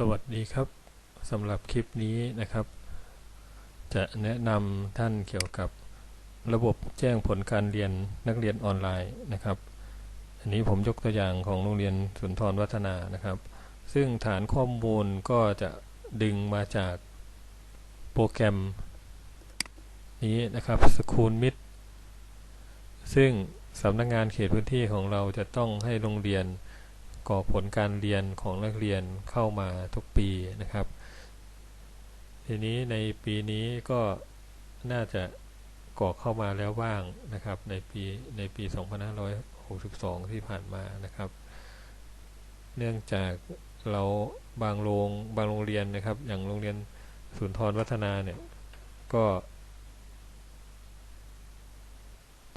สวัสดีครับสำหรับคลิปนี้นะครับ จะแนะนำท่านเกี่ยวกับระบบแจ้งผลการเรียนนักเรียนออนไลน์นะครับ อันนี้ผมยกตัวอย่างของโรงเรียนสุนทรวัฒนานะครับ ซึ่งฐานข้อมูลก็จะดึงมาจากโปรแกรมนี้นะครับ School m i t ซึ่งสำนักงงานเขตพื้นที่ของเราจะต้องให้โรงเรียน กรอผลการเรียนของนักเรียนเข้ามาทุกปีนะครับ ทีนี้ในปีนี้ก็น่าจะกรอกเข้ามาแล้วบ้างนะครับ ในปีในปี 2562 ที่ผ่านมานะครับ เนื่องจากเราบางโรงบางโรงเรียนนะครับ อย่างโรงเรียนสุนทรวัฒนาเนี่ยก็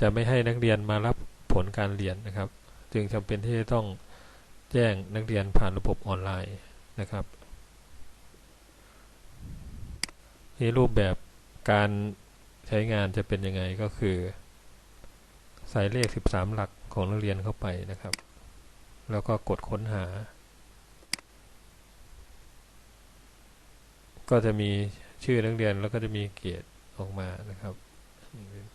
จะไม่ให้นักเรียนมารับผลการเรียนนะครับ จึงจำเป็นที่จะต้อง แจ้งนักเรียนผ่านระบบออนไลน์นะครับนี่รูปแบบการใช้งานจะเป็นยังไงก็คือ ใส่เลข 13 หลักของนักเรียนเข้าไปนะครับ แล้วก็กดค้นหา ก็จะมีชื่อนักเรียนแล้วก็จะมีเกียรติออกมานะครับ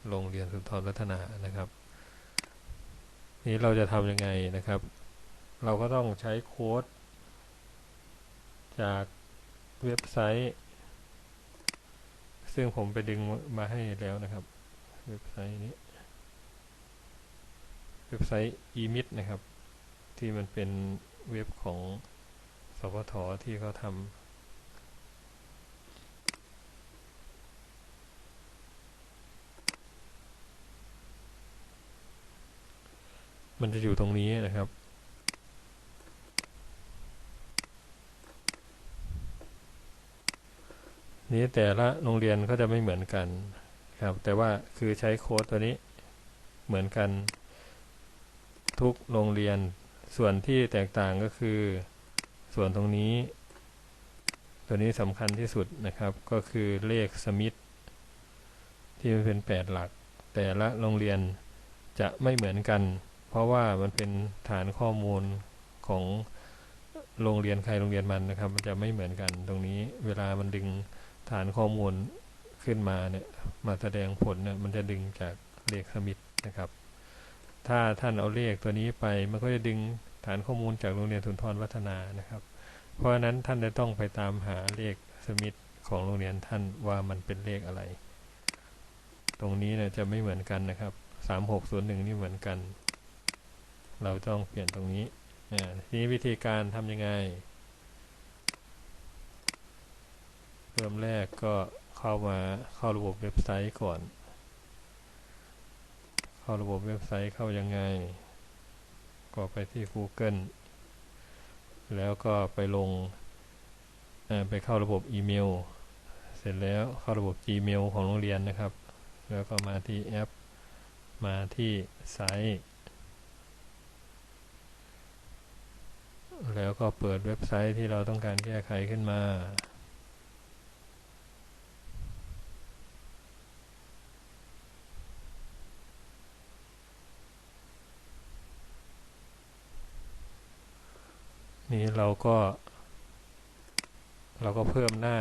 โรงเรียนสุนทรพัฒนานะครับ นี้เราจะทำยังไงนะครับ เราก็ต้องใช้โค้ด จากเว็บไซต์ ซึ่งผมไปดึงมาให้แล้วนะครับ เว็บไซต์นี้ เว็บไซต์ emit นะครับ ที่มันเป็นเว็บของสพทที่เขาทำมันจะอยู่ตรงนี้นะครับ นี้แต่ละโรงเรียนก็จะไม่เหมือนกันครับ แต่ว่าคือใช้โค้ดตัวนี้เหมือนกันทุกโรงเรียนส่วนที่แตกต่างก็คือส่วนตรงนี้ ตัวนี้สำคัญที่สุดนะครับ ก็คือเลขสมิธที่มันเป็น 8 หลัก แต่ละโรงเรียนจะไม่เหมือนกัน เพราะว่ามันเป็นฐานข้อมูลของโรงเรียนใครโรงเรียนมันนะครับ มันจะไม่เหมือนกันตรงนี้เวลามันดึง ฐานข้อมูลขึ้นมาเนี่ยมาแสดงผลเนี่ยมันจะดึงจากเลขสมิธนะครับ ถ้าท่านเอาเลขตัวนี้ไปมันก็จะดึงฐานข้อมูลจากโรงเรียนสุนทรวัฒนานะครับ เพราะฉะนั้นท่านจะต้องไปตามหาเลขสมิธของโรงเรียนท่านว่ามันเป็นเลขอะไร ตรงนี้เนี่ยจะไม่เหมือนกันนะครับสามหกศูนย์หนึ่งนี่เหมือนกัน เราต้องเปลี่ยนตรงนี้ทีนี้วิธีการทำยังไงเริ่มแรกก็เข้ามาเข้าระบบเว็บไซต์ก่อน เข้าระบบเว็บไซต์เข้ายังไง ก็ไปที่ Google แล้วก็ไปลงไปเข้าระบบอีเมล เสร็จแล้วเข้าระบบ Gmail ของโรงเรียนนะครับ แล้วก็มาที่แอป มาที่ไซต์แล้วก็เปิดเว็บไซต์ที่เราต้องการแก้ไขขึ้นมา นี้เราก็ เราก็เพิ่มหน้า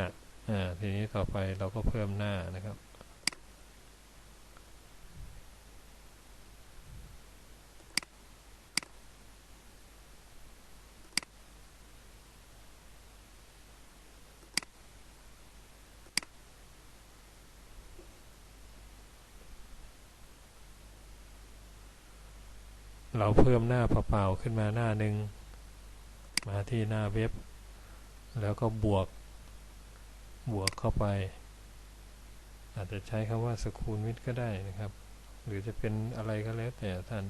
อ่าทีนี้ต่อไปเราก็เพิ่มหน้านะครับเราเพิ่มหน้าเปล่าๆขึ้นมาหน้าหนึ่ง มาที่หน้าเว็บ แล้วก็บวก บวกเข้าไป อาจจะใช้คำว่าสกูลวิทก็ได้นะครับ หรือจะเป็นอะไรก็แล้วแต่ท่าน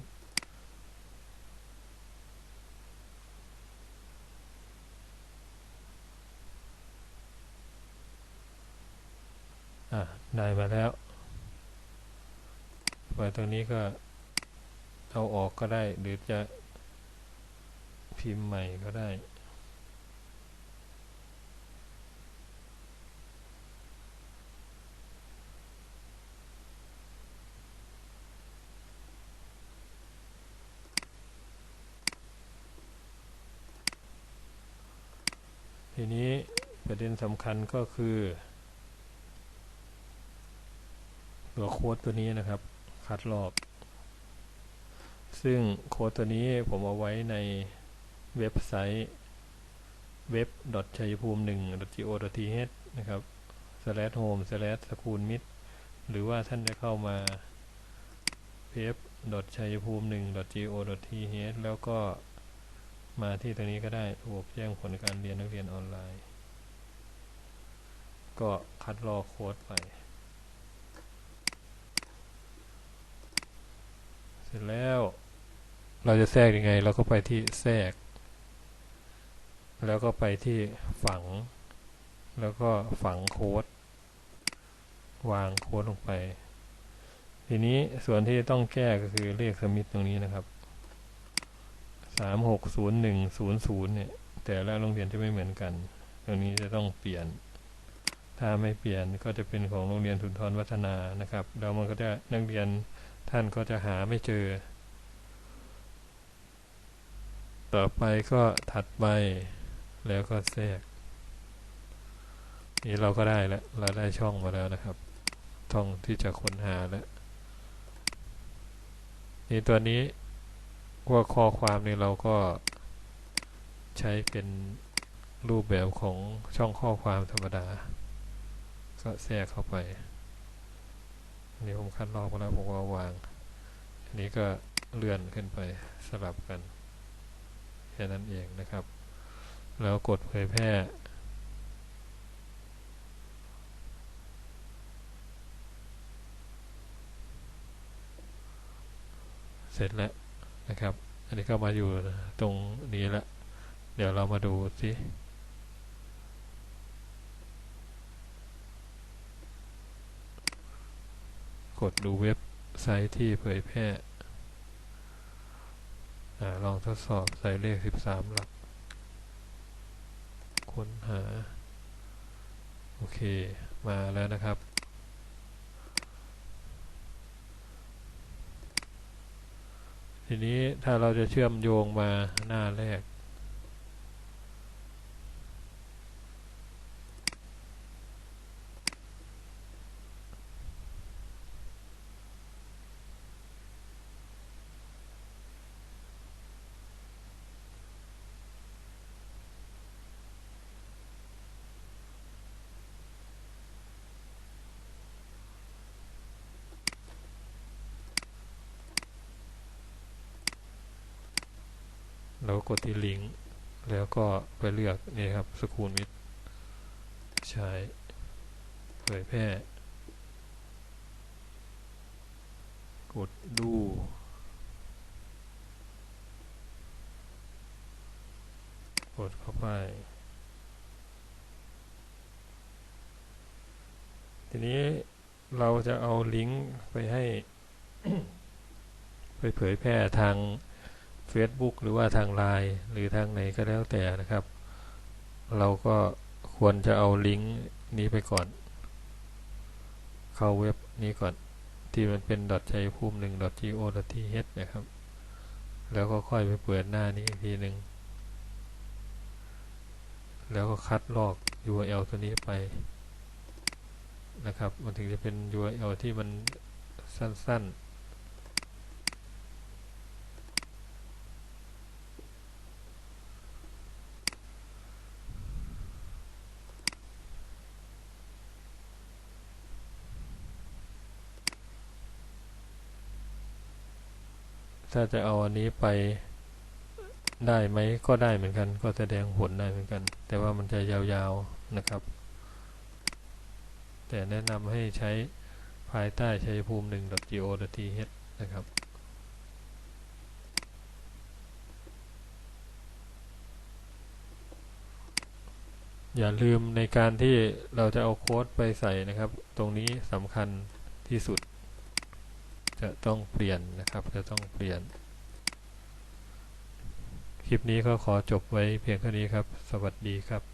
ได้มาแล้วไปตรงนี้ก็เอาออกก็ได้หรือจะ พิมพ์ใหม่ก็ได้ ทีนี้ประเด็นสำคัญก็คือตัวโค้ดตัวนี้นะครับ คัดลอกซึ่งโค้ดตัวนี้ผมเอาไว้ใน เว็บไซต์เว็บ c h a y p u m 1 go th นะครับ slash home slash school mit หรือว่าท่านจะเข้ามาเว็บ c h a y p u m 1 go th แล้วก็มาที่ตรงนี้ก็ได้ระบบแจ้งผลการเรียนนักเรียนออนไลน์ ก็คัดลอกโค้ดไป เสร็จแล้วเราจะแทรกยังไง เราก็ไปที่แทรก แล้วก็ไปที่ฝัง แล้วก็ฝังโค้ด วางโค้ดลงไป ทีนี้ส่วนที่ต้องแก้ก็คือเลขสมิธตรงนี้นะครับสามหกศูนย์หนึ่งศูนย์ศูนย์เนี่ย แต่ละโรงเรียนจะไม่เหมือนกัน ตรงนี้จะต้องเปลี่ยน ถ้าไม่เปลี่ยนก็จะเป็นของโรงเรียนสุนทรวัฒนานะครับ แล้วมันก็จะนักเรียนท่านก็จะหาไม่เจอ ต่อไปก็ถัดไป แล้วก็แทรก นี่เราก็ได้แล้ว เราได้ช่องมาแล้วนะครับช่องที่จะค้นหาแล้วนี่ตัวนี้ว่าข้อความนี่เราก็ใช้เป็นรูปแบบของช่องข้อความธรรมดา ก็แทรกเข้าไปนนี้ผมคัดลอกมาแล้วผมก็วาง อันนี้ก็เลื่อนขึ้นไปสลับกัน แค่นั้นเองนะครับ แล้วกดเผยแพร่ เสร็จแล้วนะครับ อันนี้ก็มาอยู่ตรงนี้แล้วเดี๋ยวเรามาดูสิกดดูเว็บไซต์ที่เผยแพร่ลองทดสอบใส่เลข 13 หลัก ค้นหา โอเค มาแล้วนะครับ ทีนี้ถ้าเราจะเชื่อมโยงมาหน้าแรก เราก็กดที่ลิงก์แล้วก็ไปเลือกนี่ครับสกูลมิดใช้เผยแพร่ กดดู กดเข้าไป ทีนี้เราจะเอาลิงก์ไปให้ ไปเผยแพร่ทาง Facebook หรือว่าทางไลน์หรือทางไหนก็แล้วแต่นะครับ เราก็ควรจะเอาลิงก์นี้ไปก่อน เข้าเว็บนี้ก่อน ที่มันเป็น c h a y p u m 1 go th นะครับ แล้วก็ค่อยไปเปิดหน้านี้อีกทีหนึ่งแล้วก็คัดลอก URL ตัวนี้ไปนะครับ มันถึงจะเป็น URL ที่มันสั้น ๆ ถ้าจะเอาอันนี้ไปได้ไหมก็ได้เหมือนกัน ก็แสดงผลได้เหมือนกัน แต่ว่ามันจะยาวๆนะครับ แต่แนะนำให้ใช้ภายใต้ใช้ภูมิ 1.go.th นะครับอย่าลืมในการที่เราจะเอาโค้ดไปใส่นะครับ ตรงนี้สำคัญที่สุด จะต้องเปลี่ยนนะครับ จะต้องเปลี่ยน คลิปนี้ก็ขอจบไว้เพียงเท่านี้ครับ สวัสดีครับ